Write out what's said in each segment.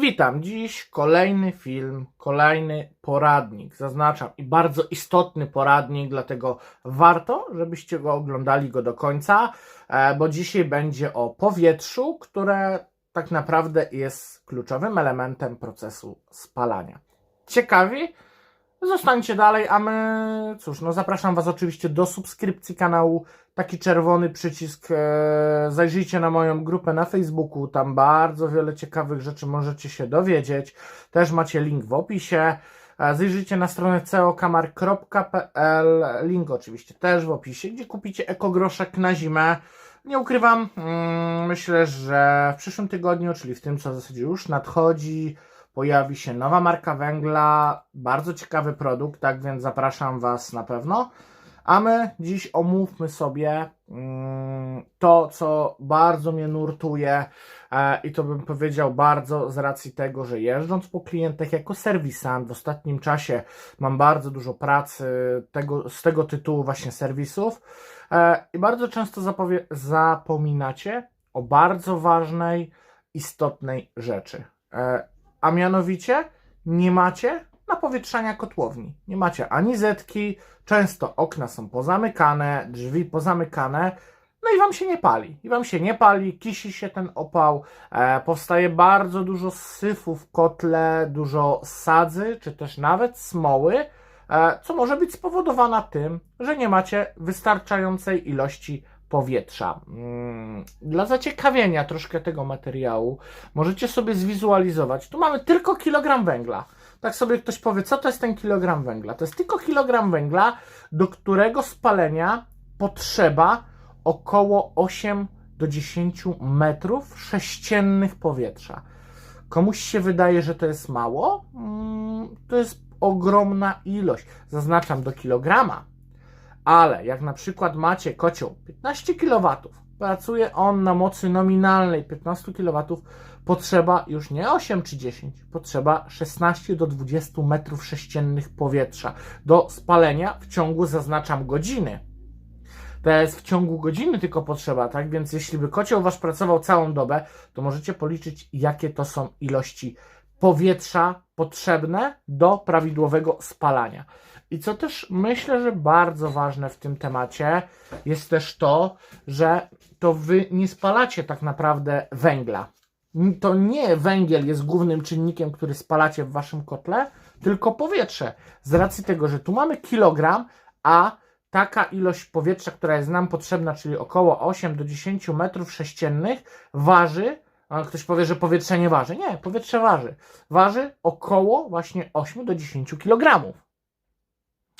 Witam. Dziś kolejny film, kolejny poradnik. Zaznaczam i bardzo istotny poradnik, dlatego warto, żebyście go oglądali go do końca, e, bo dzisiaj będzie o powietrzu, które tak naprawdę jest kluczowym elementem procesu spalania. Ciekawi? Zostańcie dalej, a my, cóż, no zapraszam Was oczywiście do subskrypcji kanału. Taki czerwony przycisk. E, zajrzyjcie na moją grupę na Facebooku, tam bardzo wiele ciekawych rzeczy możecie się dowiedzieć. Też macie link w opisie. E, Zajrzyjcie na stronę ceokamar.pl, link oczywiście też w opisie, gdzie kupicie ekogroszek na zimę. Nie ukrywam, mm, myślę, że w przyszłym tygodniu, czyli w tym, co w zasadzie już nadchodzi, pojawi się nowa marka węgla, bardzo ciekawy produkt, tak więc zapraszam Was na pewno. A my dziś omówmy sobie mm, to, co bardzo mnie nurtuje e, i to bym powiedział bardzo z racji tego, że jeżdżąc po klientach jako serwisant w ostatnim czasie mam bardzo dużo pracy tego, z tego tytułu właśnie serwisów e, i bardzo często zapowie- zapominacie o bardzo ważnej, istotnej rzeczy. A mianowicie nie macie napowietrzania kotłowni. Nie macie ani zetki, często okna są pozamykane, drzwi pozamykane, no i wam się nie pali. I wam się nie pali, kisi się ten opał, e, powstaje bardzo dużo syfu w kotle, dużo sadzy, czy też nawet smoły, e, co może być spowodowane tym, że nie macie wystarczającej ilości powietrza. Mm, Dla zaciekawienia troszkę tego materiału możecie sobie zwizualizować. Tu mamy tylko kilogram węgla. Tak sobie ktoś powie, co to jest ten kilogram węgla? To jest tylko kilogram węgla, do którego spalenia potrzeba około 8 do 10 metrów sześciennych powietrza. Komuś się wydaje, że to jest mało? Mm, To jest ogromna ilość. Zaznaczam do kilograma. Ale jak na przykład macie kocioł 15 kW, pracuje on na mocy nominalnej 15 kW, potrzeba już nie 8 czy 10, potrzeba 16 do 20 metrów sześciennych powietrza do spalenia w ciągu, zaznaczam, godziny. To jest w ciągu godziny tylko potrzeba, tak? Więc jeśli by kocioł wasz pracował całą dobę, to możecie policzyć, jakie to są ilości powietrza potrzebne do prawidłowego spalania. I co też myślę, że bardzo ważne w tym temacie jest też to, że to wy nie spalacie tak naprawdę węgla. To nie węgiel jest głównym czynnikiem, który spalacie w waszym kotle, tylko powietrze. Z racji tego, że tu mamy kilogram, a taka ilość powietrza, która jest nam potrzebna, czyli około 8 do 10 metrów sześciennych, waży, ktoś powie, że powietrze nie waży. Nie, powietrze waży. Waży około właśnie 8 do 10 kilogramów.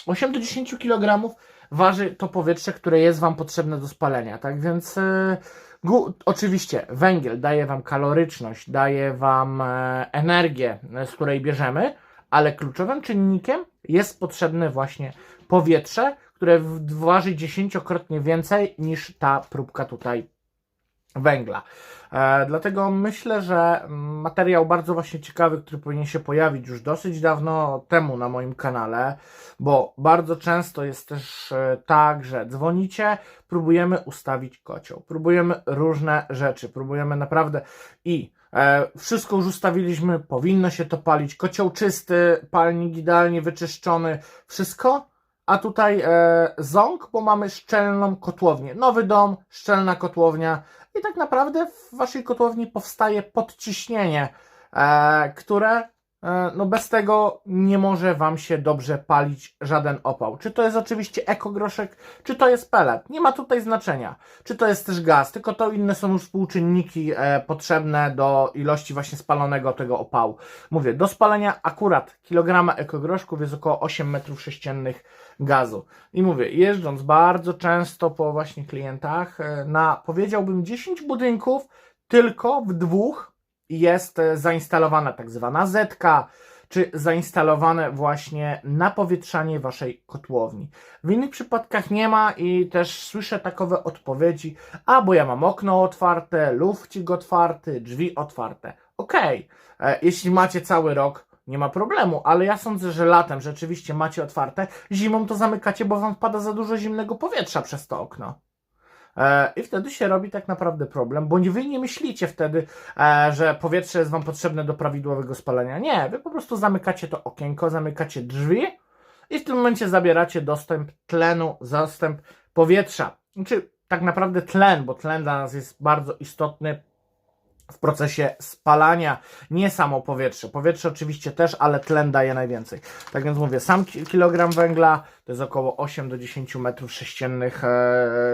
8 do 10 kg waży to powietrze, które jest Wam potrzebne do spalenia. Tak więc, gu, oczywiście, węgiel daje Wam kaloryczność, daje Wam e, energię, e, z której bierzemy, ale kluczowym czynnikiem jest potrzebne właśnie powietrze, które waży dziesięciokrotnie więcej niż ta próbka tutaj węgla. E, dlatego myślę, że materiał bardzo właśnie ciekawy, który powinien się pojawić już dosyć dawno temu na moim kanale, bo bardzo często jest też e, tak, że dzwonicie, próbujemy ustawić kocioł, próbujemy różne rzeczy, próbujemy naprawdę i e, wszystko już ustawiliśmy, powinno się to palić, kocioł czysty, palnik idealnie wyczyszczony, wszystko, a tutaj e, ząg, bo mamy szczelną kotłownię. Nowy dom, szczelna kotłownia i tak naprawdę w waszej kotłowni powstaje podciśnienie, e, które no bez tego nie może wam się dobrze palić żaden opał. Czy to jest oczywiście ekogroszek, czy to jest pelet. Nie ma tutaj znaczenia. Czy to jest też gaz, tylko to inne są już współczynniki e, potrzebne do ilości właśnie spalonego tego opału. Mówię, do spalenia akurat kilograma ekogroszków jest około 8 metrów sześciennych gazu. I mówię, jeżdżąc bardzo często po właśnie klientach, e, na powiedziałbym 10 budynków, tylko w dwóch jest zainstalowana tak zwana zetka, czy zainstalowane właśnie napowietrzanie waszej kotłowni. W innych przypadkach nie ma i też słyszę takowe odpowiedzi, a bo ja mam okno otwarte, lufcik otwarty, drzwi otwarte. Okej, e, jeśli macie cały rok, nie ma problemu, ale ja sądzę, że latem rzeczywiście macie otwarte, zimą to zamykacie, bo wam wpada za dużo zimnego powietrza przez to okno. E, I wtedy się robi tak naprawdę problem, bo wy nie myślicie wtedy, e, że powietrze jest wam potrzebne do prawidłowego spalania. Nie, wy po prostu zamykacie to okienko, zamykacie drzwi i w tym momencie zabieracie dostęp tlenu, dostęp powietrza. Znaczy, tak naprawdę tlen, bo tlen dla nas jest bardzo istotny w procesie spalania, nie samo powietrze. Powietrze oczywiście też, ale tlen daje najwięcej. Tak więc mówię, sam ki- kilogram węgla to jest około 8 do 10 metrów sześciennych e,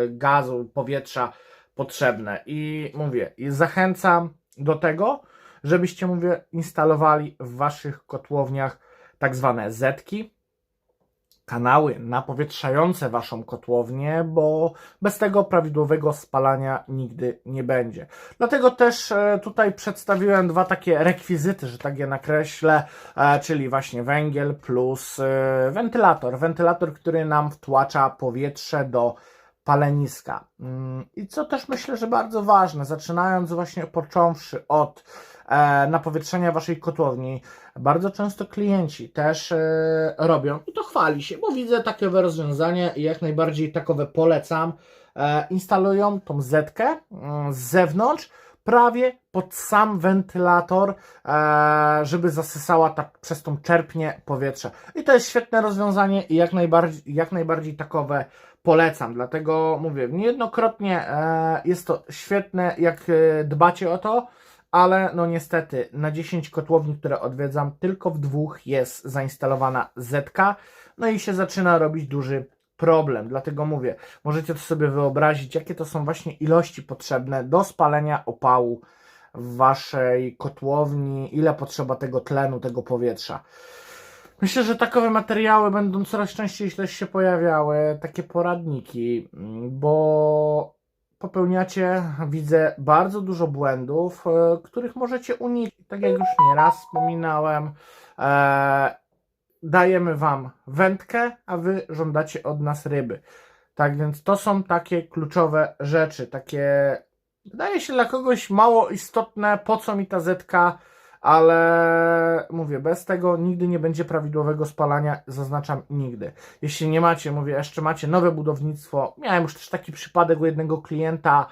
gazu, powietrza potrzebne. I mówię, zachęcam do tego, żebyście, mówię, instalowali w waszych kotłowniach tak zwane zetki, kanały napowietrzające waszą kotłownię, bo bez tego prawidłowego spalania nigdy nie będzie. Dlatego też e, tutaj przedstawiłem dwa takie rekwizyty, że tak je nakreślę, e, czyli właśnie węgiel plus e, wentylator. Wentylator, który nam wtłacza powietrze do paleniska. Mm, I co też myślę, że bardzo ważne, zaczynając właśnie począwszy od e, napowietrzenia waszej kotłowni, bardzo często klienci też e, robią i to chwali się, bo widzę takowe rozwiązanie i jak najbardziej takowe polecam. E, instalują tą zetkę mm, z zewnątrz, prawie pod sam wentylator, e, żeby zasysała tak przez tą czerpnię powietrze. I to jest świetne rozwiązanie i jak najbardziej, jak najbardziej takowe polecam. Dlatego mówię, niejednokrotnie e, jest to świetne, jak e, dbacie o to, ale no niestety na 10 kotłowni, które odwiedzam, tylko w dwóch jest zainstalowana zetka, no i się zaczyna robić duży problem. Dlatego mówię, możecie to sobie wyobrazić, jakie to są właśnie ilości potrzebne do spalenia opału w waszej kotłowni, ile potrzeba tego tlenu, tego powietrza. Myślę, że takowe materiały będą coraz częściej też się pojawiały, takie poradniki, mm, bo popełniacie, widzę, bardzo dużo błędów, e, których możecie uniknąć. Tak jak już nieraz wspominałem, e, dajemy Wam wędkę, a Wy żądacie od nas ryby. Tak więc to są takie kluczowe rzeczy, takie wydaje się dla kogoś mało istotne, po co mi ta zetka, ale mówię, bez tego nigdy nie będzie prawidłowego spalania, zaznaczam nigdy. Jeśli nie macie, mówię, jeszcze macie nowe budownictwo, miałem już też taki przypadek u jednego klienta,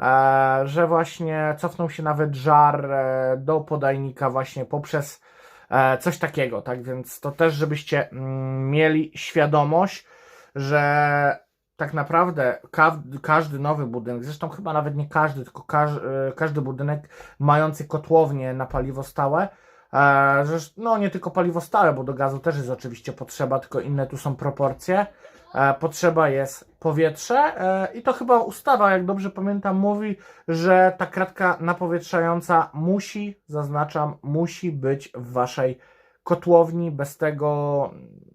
e, że właśnie cofnął się nawet żar e, do podajnika właśnie poprzez e, coś takiego, tak więc to też, żebyście mm, mieli świadomość, że tak naprawdę ka każdy nowy budynek, zresztą chyba nawet nie każdy, tylko e, każdy budynek mający kotłownię na paliwo stałe, e, no nie tylko paliwo stałe, bo do gazu też jest oczywiście potrzeba, tylko inne tu są proporcje. E, potrzeba jest powietrze e, i to chyba ustawa, jak dobrze pamiętam, mówi, że ta kratka napowietrzająca musi, zaznaczam, musi być w waszej kotłowni, bez tego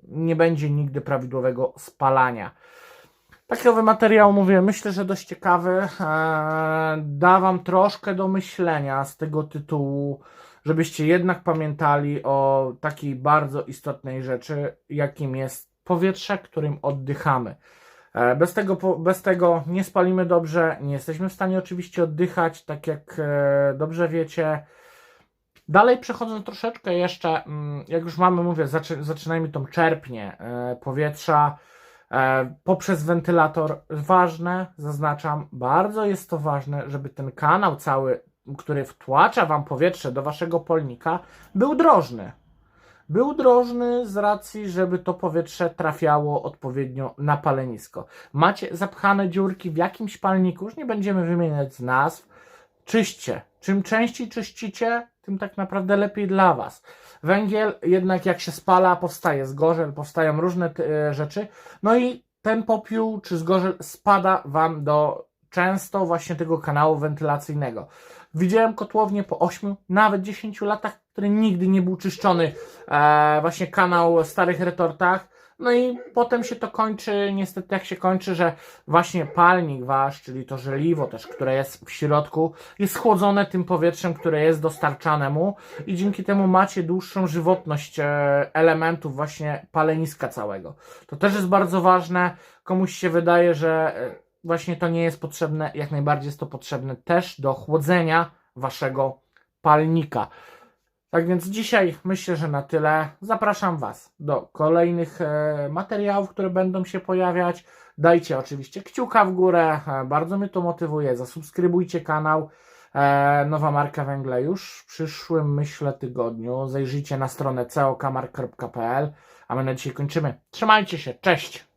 nie będzie nigdy prawidłowego spalania. Takowy materiał, mówię, myślę, że dość ciekawy. Eee, da Wam troszkę do myślenia z tego tytułu, żebyście jednak pamiętali o takiej bardzo istotnej rzeczy, jakim jest powietrze, którym oddychamy. E, Bez tego, bez tego nie spalimy dobrze, nie jesteśmy w stanie oczywiście oddychać, tak jak e, dobrze wiecie. Dalej przechodząc troszeczkę jeszcze, mm, jak już mamy, mówię, zaczy, zaczynajmy tą czerpnię e, powietrza e, poprzez wentylator. Ważne, zaznaczam, bardzo jest to ważne, żeby ten kanał cały, który wtłacza Wam powietrze do Waszego polnika, był drożny. Był drożny z racji, żeby to powietrze trafiało odpowiednio na palenisko. Macie zapchane dziurki w jakimś palniku, już nie będziemy wymieniać nazw, czyście. Czym częściej czyścicie, tym tak naprawdę lepiej dla Was. Węgiel jednak jak się spala, powstaje zgorzel, powstają różne e, rzeczy, no i ten popiół czy zgorzel spada Wam do często właśnie tego kanału wentylacyjnego. Widziałem kotłownię po 8, nawet 10 latach, który nigdy nie był czyszczony, e, właśnie kanał w starych retortach. No i potem się to kończy, niestety jak się kończy, że właśnie palnik wasz, czyli to żeliwo też, które jest w środku, jest chłodzone tym powietrzem, które jest dostarczane mu i dzięki temu macie dłuższą żywotność e, elementów właśnie paleniska całego. To też jest bardzo ważne. Komuś się wydaje, że e, właśnie to nie jest potrzebne, jak najbardziej jest to potrzebne też do chłodzenia waszego palnika. Tak więc dzisiaj myślę, że na tyle. Zapraszam Was do kolejnych e, materiałów, które będą się pojawiać. Dajcie oczywiście kciuka w górę, e, bardzo mnie to motywuje. Zasubskrybujcie kanał. E, nowa marka węgla już w przyszłym, myślę, tygodniu. Zajrzyjcie na stronę cokamark.pl, a my na dzisiaj kończymy. Trzymajcie się, cześć!